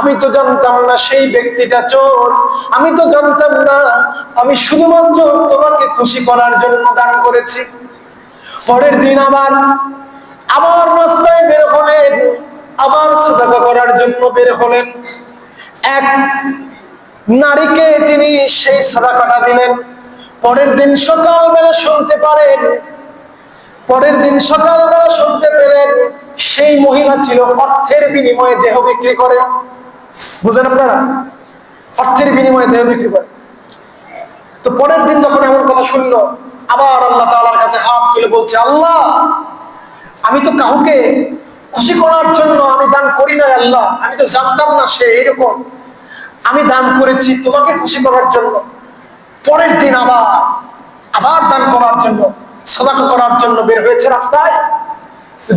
আমি তো জানতাম না সেই ব্যক্তিটা চোর। আমি তো জানতাম না, আমি শুধুমাত্র তোমাকে খুশি করার জন্য দান করেছি। পরের দিন আবার আবার রাস্তায় বের হলেন, আবার সদাকা করার জন্য বের হলেন। এক নারীকে তিনি সেই সদাকাটা দিলেন। পরের দিন সকালবেলা শুনতে পারেন, পরের দিন সকালবেলা শুনতে পেলেন, সেই মহিলা ছিল অর্থের বিনিময়ে দেহ বিক্রি করে। বুঝেন আপনারা? অর্থের বিনিময়ে দেহ বিক্রি করে। তো পরের দিন যখন এমন কথা শুনলো, আবার আল্লাহ তাআলার কাছে হাত তুলে বলছে, আল্লাহ, আমি তো কাউকে খুশি করার জন্য আমি দান করি না আল্লাহ। আমি তো জানতাম না সে এরকম আমি দান করেছি তোমাকে খুশি করার জন্য। পরের দিন আবার আবার দান করার জন্য, সদাকা করার জন্য বের হয়েছে রাস্তায়।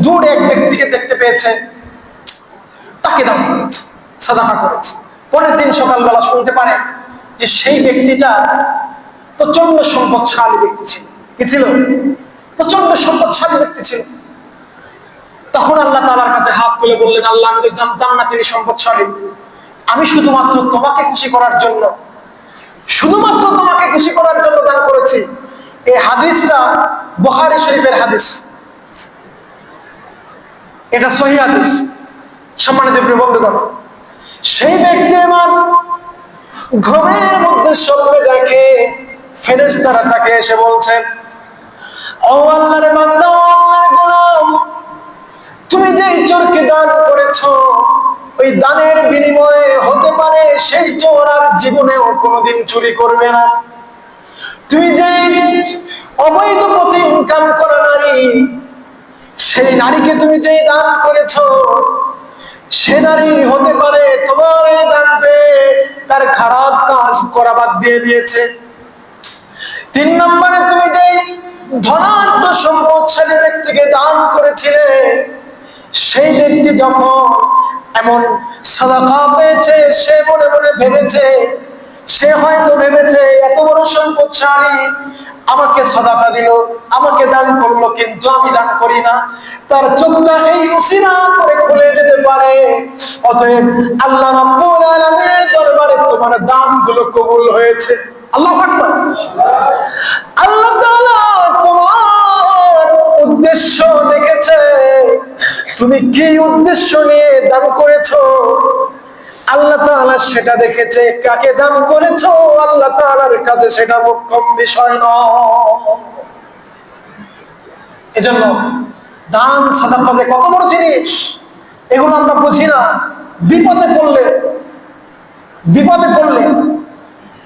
দূরে এক ব্যক্তিকে দেখতে পেয়েছে। তাকে দান করেছে। সদাকা করেছে। পরের দিন সকালবেলা শুনতে পারে যে সেই ব্যক্তিটা প্রচণ্ড সম্পদশালী ব্যক্তি ছিল। কি ছিল? প্রচণ্ড সম্পদশালী ব্যক্তি ছিল। তখন আল্লাহ তালার কাছে হাত তুলে বললেন, আল্লাহ, আমি তো জানতাম না তিনি সম্পদশালী। আমি শুধুমাত্র তোমাকে খুশি করার জন্য, শুধুমাত্র তোমাকে খুশি করার জন্য দান করেছি। এই হাদিসটা বখারি শরীফের হাদিস। এটা সহি হাদিস। সম্মানিত বন্ধুগণ সেই ব্যক্তি আমার ঘুমের মধ্যে স্বপ্নে দেখে ফেরেশতারা তাকে এসে বলছে তুমি যে চোরকে দান করেছ, ওই দানের বিনিময়ে হতে পারে সেই চোর আর জীবনেও কোনোদিন চুরি করবে না। তুই যে অবৈধ পথে ইনকাম করা নারী, সেই নারীকে তুমি যে দান করেছ সে হতে পারে তোমার এই তার খারাপ কাজ করা বাদ দিয়ে দিয়েছে। তিন নম্বরে তুমি যে ধনাঢ্য সম্পদশালী ব্যক্তিকে দান করেছিলে, সেই ব্যক্তি যখন এমন সাদাকা পেয়েছে, সে মনে মনে ভেবেছে সে হয়তো ভেবেছে, এত বড় সম্পদশালী, আমাকে সদাকা দিল, আমাকে দান করল, কিন্তু আমি দান করি না। তার চোখটা এই উসিরা করে খুলে যেতে পারে। অতএব আল্লাহ দরবারে তোমার দানগুলো কবুল হয়েছে। আল্লাহু আল্লাহ তোমার উদ্দেশ্য দেখেছে। তুমি কি উদ্দেশ্য নিয়ে দান করেছ? আল্লাহ তাআলা সেটা দেখেছে। কাকে দান করেছ? আল্লাহ তাআলার কাছে সেটা মোক্ষম বিষয় নয়। এজন্য দান, সাদাকা যে কত বড় জিনিস, এগুলো আমরা বুঝি না। বিপদে পড়লে বিপদে পড়লে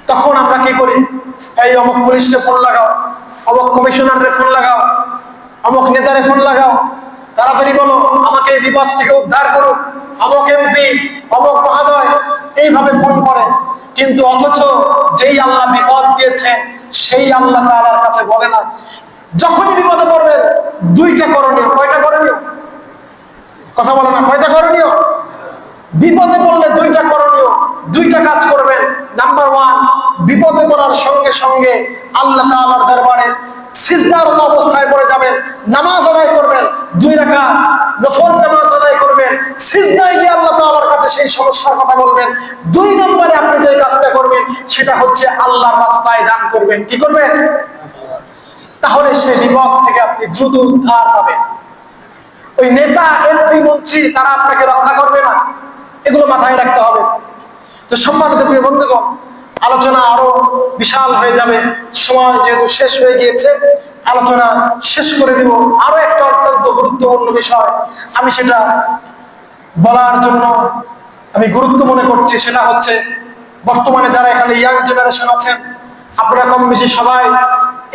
তখন আমরা কি করি? এই অমুক পুলিশে ফোন লাগাও, অমুক কমিশনারে ফোন লাগাও, অমুক নেতারে ফোন লাগাও। তাড়াতাড়ি বলো, আমাকে বিপদ থেকে উদ্ধার করো অমুক এমপি, অমুক মহাদয় এইভাবে ফোন করে। কিন্তু অথচ যেই আল্লাহ বিপদ দিয়েছে, সেই আল্লাহ তাআলার কাছে বলে না। যখনই বিপদে পড়বে, দুইটা করণীয়। কয়টা করণীয়? কথা বলো না, কয়টা করণীয়? বিপদে পড়লে দুইটা করণীয়। দুইটা কাজ করবেন। নাম্বার ওয়ান বিপদে পড়ার সঙ্গে সঙ্গে আল্লাহ তাআলার দরবারে সিজদারত অবস্থায় পড়ে যাবেন, নামাজ আদায় করবেন, দুই রাখা নফল নামাজ আদায় করবেন, সিজদায় গিয়ে আল্লাহ তাআলার কাছে সেই সমস্যার কথা বলবেন। দুই নম্বরে আপনি যে কাজটা করবেন, সেটা হচ্ছে আল্লাহর রাস্তায় দান করবেন। কি করবেন? তাহলে সেই বিপদ থেকে আপনি দ্রুত উদ্ধার পাবেন। ওই নেতা, এমপি, মন্ত্রী, তারা আপনাকে রক্ষা করবে না। এগুলো মাথায় রাখতে হবে। তো সম্মানিত প্রিয় বন্ধুগণ আলোচনা আরও বিশাল হয়ে যাবে। সময় যেহেতু শেষ হয়ে গিয়েছে, আলোচনা শেষ করে দিব আরও একটা অত্যন্ত গুরুত্বপূর্ণ বিষয়। আমি সেটা বলার জন্য আমি গুরুত্ব মনে করছি, সেটা হচ্ছে বর্তমানে যারা এখানে ইয়াং জেনারেশন আছেন, আপনারা কম বেশি সবাই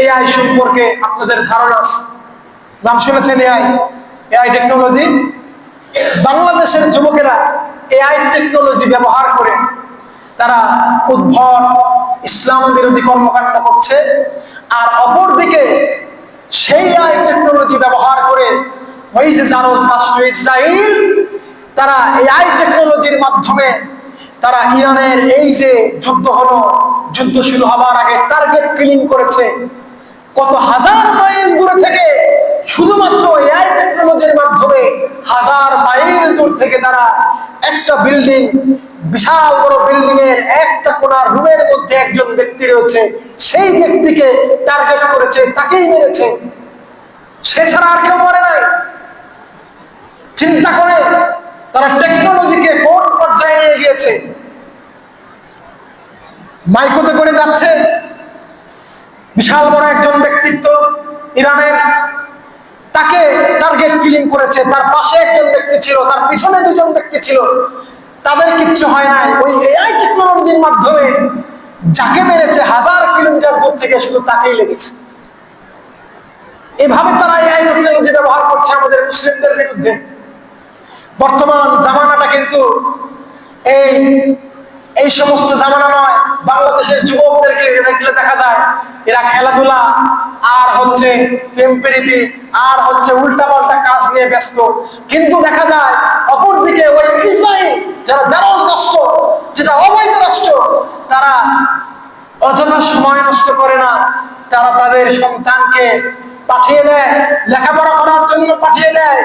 এআই সম্পর্কে আপনাদের ধারণা আছে। নাম শুনেছেন এআই এআই টেকনোলজি বাংলাদেশের যুবকেরা এআই টেকনোলজি ব্যবহার করে তারা উদ্ভট ইসলাম বিরোধী কর্মকাণ্ড করছে। আর অপরদিকে সেই আই টেকনোলজি ব্যবহার করে রাষ্ট্র ইসরায়েল তারা এআই টেকনোলজির মাধ্যমে তারা ইরানের এই যে যুদ্ধ হলো, যুদ্ধ শুরু হবার আগে টার্গেট কিলিং করেছে। কত হাজার মাইল দূরে থেকে শুধুমাত্র এআই টেকনোলজির মাধ্যমে হাজার মাইল দূর থেকে তারা একটা বিল্ডিং বিশাল বড় বিল্ডিং এর একটা কোনার রুমের মধ্যে একজন ব্যক্তি রয়েছে। সেই ব্যক্তিকে টার্গেট করেছে, তাকেই মেরেছে। সে ছাড়া আর কেউ মরে নাই। চিন্তা করে, তারা টেকনোলজিকে কোন পর্যায়ে নিয়ে গিয়েছে? মাইকোতে করে যাচ্ছে। বিশাল বড় একজন ব্যক্তিত্ব, ইরানের তাকে টার্গেট কিলিং করেছে। তার পাশে একজন ব্যক্তি ছিল, তার পিছনে দুজন ব্যক্তি ছিল। তাদের কিচ্ছু হয় নাই। ওই এআই টেকনোলজির মাধ্যমে যাকে মেরেছে, হাজার কিলোমিটার দূর থেকে শুধু তাকেই লেগেছে। এভাবে তারা এআই টেকনোলজি ব্যবহার করছে আমাদের মুসলিমদের বিরুদ্ধে। বর্তমান জামানাটা কিন্তু এই এই সমস্ত জামানা নয়, বাংলাদেশের যুবকদেরকে দেখলে দেখা যায়, এরা খেলাধুলা আর হচ্ছে প্রেমপ্রীতি আর হচ্ছে উল্টা পাল্টা কাজ নিয়ে ব্যস্ত। কিন্তু দেখা যায়, অপরদিকে ওই ইসরায়েল যারা জারজ রাষ্ট্র, যেটা অবৈধ রাষ্ট্র, তারা অযথা সময় নষ্ট করে না। তারা তাদের সন্তানকে পাঠিয়ে দেয়, লেখাপড়া করার জন্য পাঠিয়ে দেয়।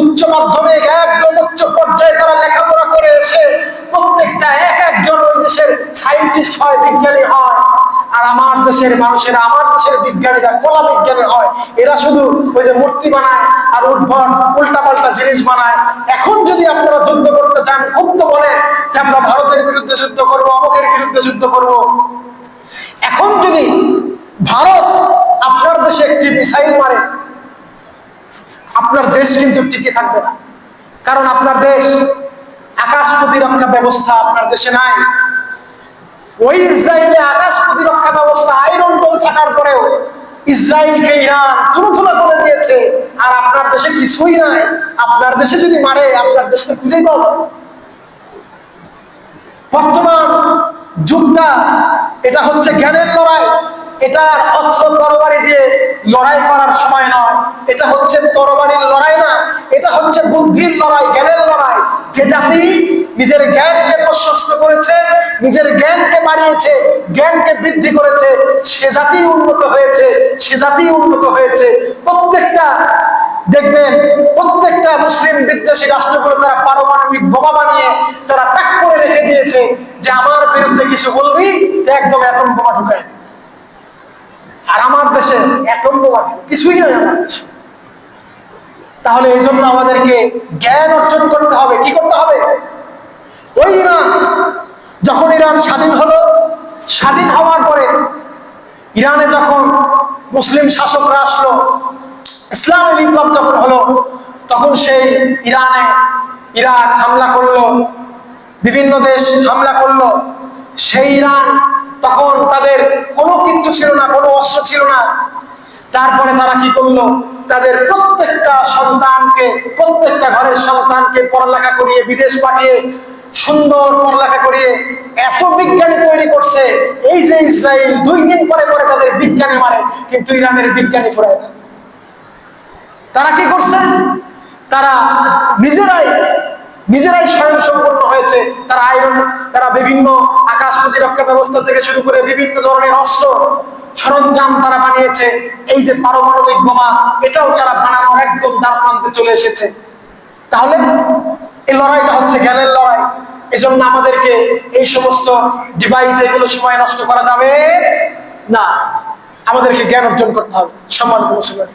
উচ্চ মাধ্যমিক, একদম উচ্চ পর্যায়ে তারা লেখাপড়া করে এসে প্রত্যেকটা এক একজন ওই দেশের সাইন্টিস্ট হয়, বিজ্ঞানী হয়। আর আমার দেশের মানুষেরা, আমার দেশের বিজ্ঞানীরা, কলা বিজ্ঞানী হয়, এরা শুধু ওই যে মূর্তি বানায় আর উদ্ভট উল্টা পাল্টা জিনিস বানায়। এখন যদি আপনারা যুদ্ধ করতে চান, খুব তো বলেন যে আমরা ভারতের বিরুদ্ধে যুদ্ধ করব, অমুকের বিরুদ্ধে যুদ্ধ করব। এখন যদি ভারত আপনার দেশে একটি মিসাইল মারে, আপনার দেশ কিন্তু টিকে থাকবে না। কারণ আপনার দেশ আকাশ প্রতিরক্ষা ব্যবস্থা আপনার দেশে নাই। ওই ইসরায়েলে আকাশ প্রতিরক্ষা ব্যবস্থা আইরন ডোম থাকার পরেও ইসরায়েলকে ইরান তুলতুলা করে দিয়েছে। আর আপনার দেশে কিছুই নাই। আপনার দেশে যদি মারে, আপনার দেশকে খুঁজেই পাবো। বর্তমান যুগটা এটা হচ্ছে জ্ঞানের লড়াই। এটা অস্ত্র তরবারি দিয়ে লড়াই করার সময় নয়। এটা হচ্ছে তরবারির লড়াই না, এটা হচ্ছে বুদ্ধির লড়াই, জ্ঞানের লড়াই। যে জাতি নিজের জ্ঞানকে প্রশস্ত করেছে, নিজের জ্ঞানকে বাড়িয়েছে, জ্ঞানকে বৃদ্ধি করেছে, সে জাতি উন্নত হয়েছে, সে জাতি উন্নত হয়েছে। প্রত্যেকটা, দেখবেন, প্রত্যেকটা মুসলিম বিদ্বেষী রাষ্ট্রগুলো তারা পারমাণবিক বোমা বানিয়ে তারা প্যাক করে রেখে দিয়েছে। যে আমার বিরুদ্ধে কিছু বলবি একদম এতম বোমা ঢুকায় আর আমার দেশে এতম বোমা কিছুই নয় আমার তাহলে এই জন্য আমাদেরকে জ্ঞান অর্জন করতে হবে। কি করতে হবে? ওই ইরান, যখন ইরান স্বাধীন হলো, স্বাধীন হওয়ার পরে ইরানে যখন মুসলিম শাসকরা আসলো, ইসলামী বিপ্লব যখন হলো, তখন সেই ইরানে ইরাক হামলা করল বিভিন্ন দেশ হামলা করল। সেই ইরান তখন তাদের কোনো কিচ্ছু ছিল না, কোনো অস্ত্র ছিল না। তারপরে তারা কি করল? তাদের প্রত্যেকটা সন্তানকে, প্রত্যেকটা ঘরের সন্তানকে পড়ালেখা করিয়ে, বিদেশ পাঠিয়ে, সুন্দর পড়ালেখা করিয়ে এত বিজ্ঞানী তৈরি করছে। এই যে ইসরায়েল দুই দিন পরে পরে তাদের বিজ্ঞানী মারে, কিন্তু ইরানের বিজ্ঞানী ফুরায় না। তারা কি করছে? তারা নিজেরাই নিজেরাই স্বয়ং সম্পন্ন হয়েছে। তারা আয়রন, তারা বিভিন্ন আকাশ প্রতিরক্ষা ব্যবস্থা থেকে শুরু করে বিভিন্ন ধরনের অস্ত্র, সরঞ্জাম তারা বানিয়েছে। এই যে পারমাণবিক বোমা, এটাও তারা বানানোর একদম দ্বার প্রান্তে চলে এসেছে। তাহলে এই লড়াইটা হচ্ছে জ্ঞানের লড়াই। এজন্য আমাদেরকে এই সমস্ত ডিভাইস এগুলো সময় নষ্ট করা যাবে না। আমাদেরকে জ্ঞান অর্জন করতে হবে। সম্মানিত মুসলমান